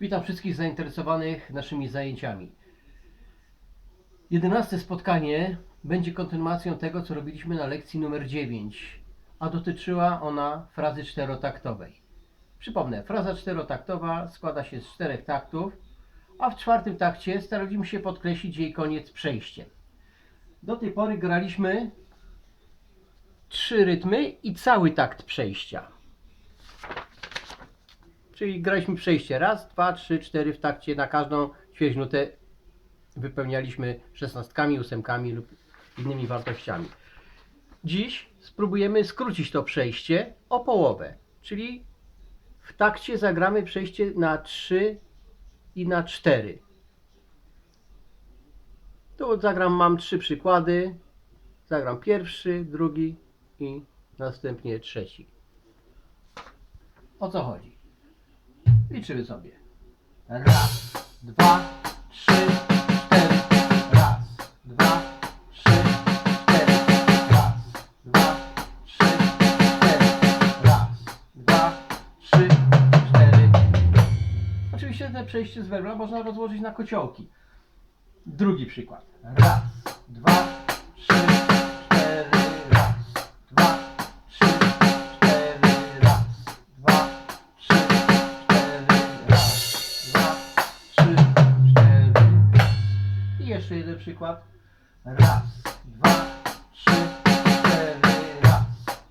Witam wszystkich zainteresowanych naszymi zajęciami. Jedenaste spotkanie będzie kontynuacją tego, co robiliśmy na lekcji numer 9, a dotyczyła ona frazy czterotaktowej. Przypomnę, fraza czterotaktowa składa się z czterech taktów, a w czwartym takcie staraliśmy się podkreślić jej koniec przejściem. Do tej pory graliśmy trzy rytmy i cały takt przejścia. Czyli graliśmy przejście raz, dwa, trzy, cztery w takcie na każdą ćwierćminutę wypełnialiśmy szesnastkami, ósemkami lub innymi wartościami. Dziś spróbujemy skrócić to przejście o połowę, czyli w takcie zagramy przejście na 3 i na 4. Tu zagram, mam trzy przykłady. Zagram pierwszy, drugi i następnie trzeci. O co chodzi? Liczymy sobie. Raz, dwa, trzy, cztery. Raz, dwa, trzy, cztery. Raz, dwa, trzy, cztery. Raz, dwa, trzy, cztery. Oczywiście te przejście z werbla można rozłożyć na kociołki. Drugi przykład. Raz, dwa, trzy, jeszcze jeden przykład. Raz, dwa, trzy, cztery. Raz,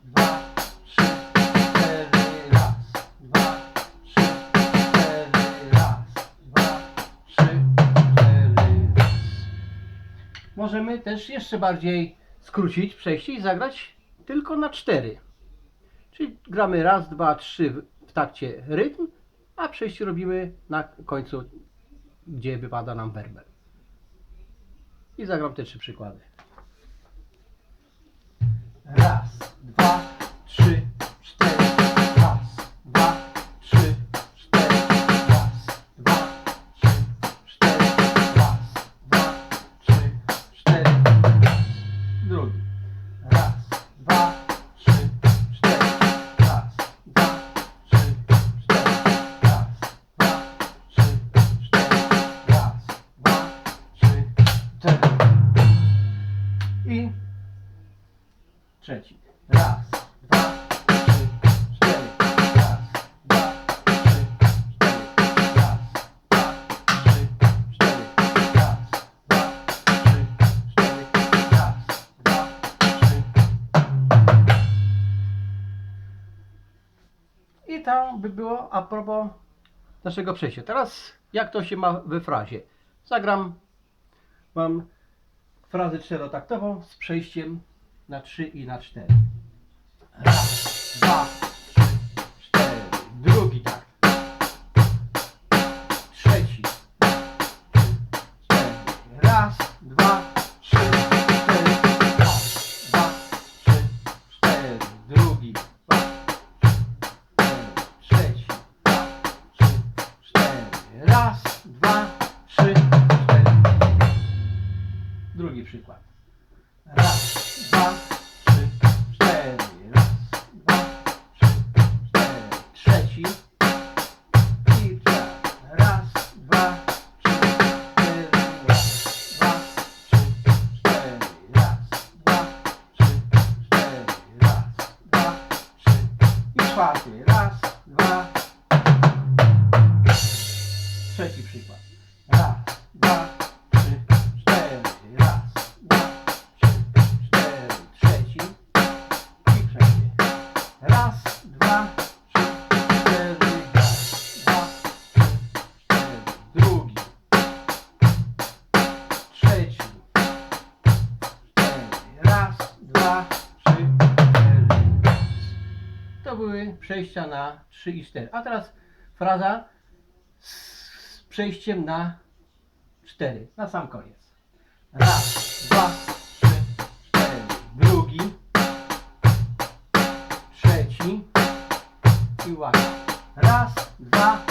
dwa, trzy, cztery. Raz, dwa, trzy, cztery. Raz, dwa, trzy, cztery. Możemy też jeszcze bardziej skrócić przejście i zagrać tylko na cztery. Czyli gramy raz, dwa, trzy w takcie rytm, a przejście robimy na końcu, gdzie wypada nam werbel. I zagram te trzy przykłady. Raz, dwa, Tam by było a propos naszego przejścia. Teraz jak to się ma we frazie? Zagram mam frazę czterotaktową z przejściem na 3 i na 4. Raz, dwa, trzy, cztery. Drugi takt. Trzeci. Cztery. Raz, dwa, Raz, dwa, trzy, cztery. Drugi przykład. Raz, dwa, trzy, cztery. Raz, dwa, trzy, cztery. Trzeci. I czas. Raz, dwa, trzy, cztery. Raz, dwa, trzy, cztery. Raz, dwa, trzy, cztery. Raz, dwa, trzy. I czwarty. Raz, dwa. Trzeci przykład. Raz, dwa, trzy, cztery. Raz, dwa, trzy, cztery. Trzeci. I trzeci. Raz, dwa, trzy, cztery. Raz, dwa, trzy, cztery. Drugi. Trzeci. Cztery. Raz, dwa, trzy, cztery. To były przejścia na 3 i 4. A teraz fraza przejściem na 4. Na sam koniec. Raz, dwa, trzy, cztery. Drugi. Trzeci. I uwaga. Raz, dwa,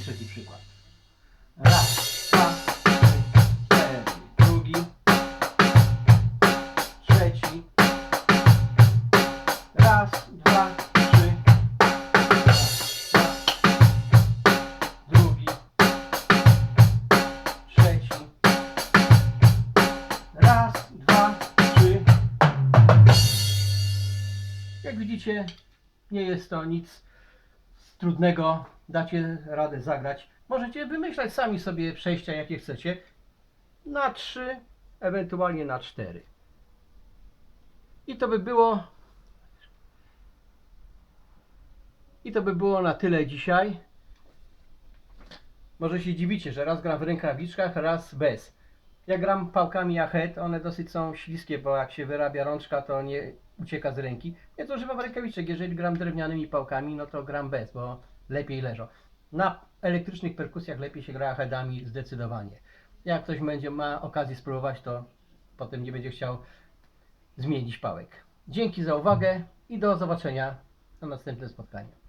trzeci przykład. Raz, dwa, cztery. Drugi. Trzeci. Raz, dwa, trzy. Raz, dwa. Drugi. Trzeci. Raz, dwa, trzy. Jak widzicie, nie jest to nic trudnego. Dacie radę zagrać. Możecie wymyślać sami sobie przejścia, jakie chcecie. Na trzy, ewentualnie na cztery. I to by było. I to by było na tyle dzisiaj. Może się dziwicie, że raz gram w rękawiczkach, raz bez. Ja gram pałkami Ahead, one dosyć są śliskie, bo jak się wyrabia rączka, to nie ucieka z ręki. To używam rękawiczek, jeżeli gram drewnianymi pałkami, no to gram bez, bo lepiej leżą. Na elektrycznych perkusjach lepiej się gra Aheadami zdecydowanie. Jak ktoś będzie ma okazję spróbować, to potem nie będzie chciał zmienić pałek. Dzięki za uwagę i do zobaczenia na następnym spotkaniu.